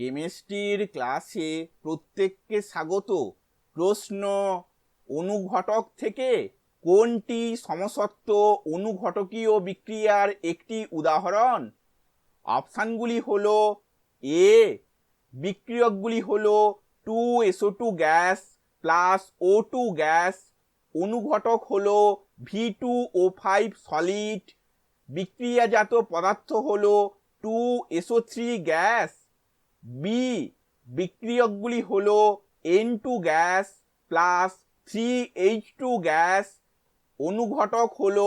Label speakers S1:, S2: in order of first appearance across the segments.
S1: কেমিস্ট্রির ক্লাসে প্রত্যেককে স্বাগত। প্রশ্ন অনুঘটক থেকে কোনটি সমসত্ব অনুঘটকীয় বিক্রিয়ার একটি উদাহরণ? অপশানগুলি হল এ বিক্রিয়কগুলি হল two SO two gas plus O two gas. অনুঘটক হল V two O five solid বিক্রিয়াজাত পদার্থ হল two SO three gas. B বিক্রিয়কগুলি হল N two gas plus three H two gas. অনুঘটক হল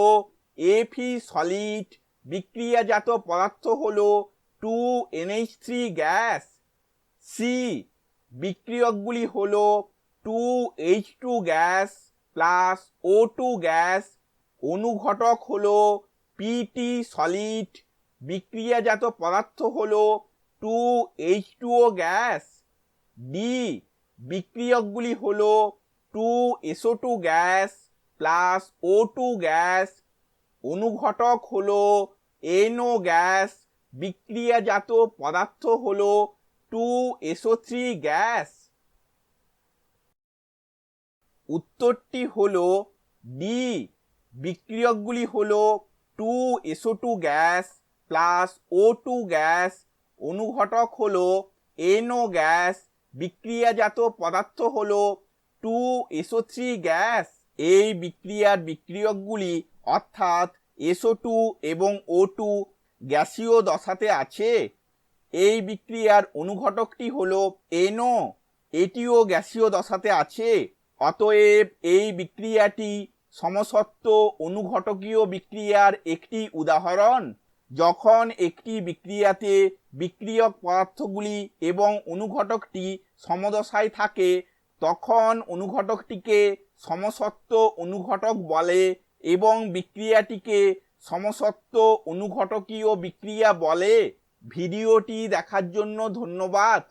S1: এফি সলিড বিক্রিয়াজাত পদার্থ হল two NH three gas. C বিক্রিয়কগুলি হল two H two gas plus O two gas. অনুঘটক হল পিটি সলিড বিক্রিয়াজাত পদার্থ হলো two H two O gas D বিক্রিয়কগুলি হলো two SO two gas plus O two gas অনুঘটক হলো এনও গ্যাস বিক্রিয়াজাত পদার্থ হলো টু এসও থ্রি গ্যাস উত্তরটি হলো ডি বিক্রিয়কগুলি হলো two SO two gas plus O two gas অনুঘটক হলো এনও গ্যাস, বিক্রিয়াজাত পদার্থ হলো টু এসও থ্রি গ্যাস। এই বিক্রিয়ার বিক্রিয়কগুলি অর্থাৎ এসও টু এবং ও টু গ্যাসীয় দশাতে আছে। এই বিক্রিয়ার অনুঘটকটি হলো এনও। এটিও গ্যাসীয় দশাতে আছে। অতএব এই বিক্রিয়াটি সমসত্ব অনুঘটকীয় বিক্রিয়ার একটি উদাহরণ। যখন একটি বিক্রিয়াতে বিক্রিয়ক পদার্থগুলি এবং অনুঘটকটি সমদশায় থাকে, তখন অনুঘটকটিকে সমসত্ব অনুঘটক বলে এবং বিক্রিয়াটিকে সমসত্ব অনুঘটকীয় বিক্রিয়া বলে। ভিডিওটি দেখার জন্য ধন্যবাদ।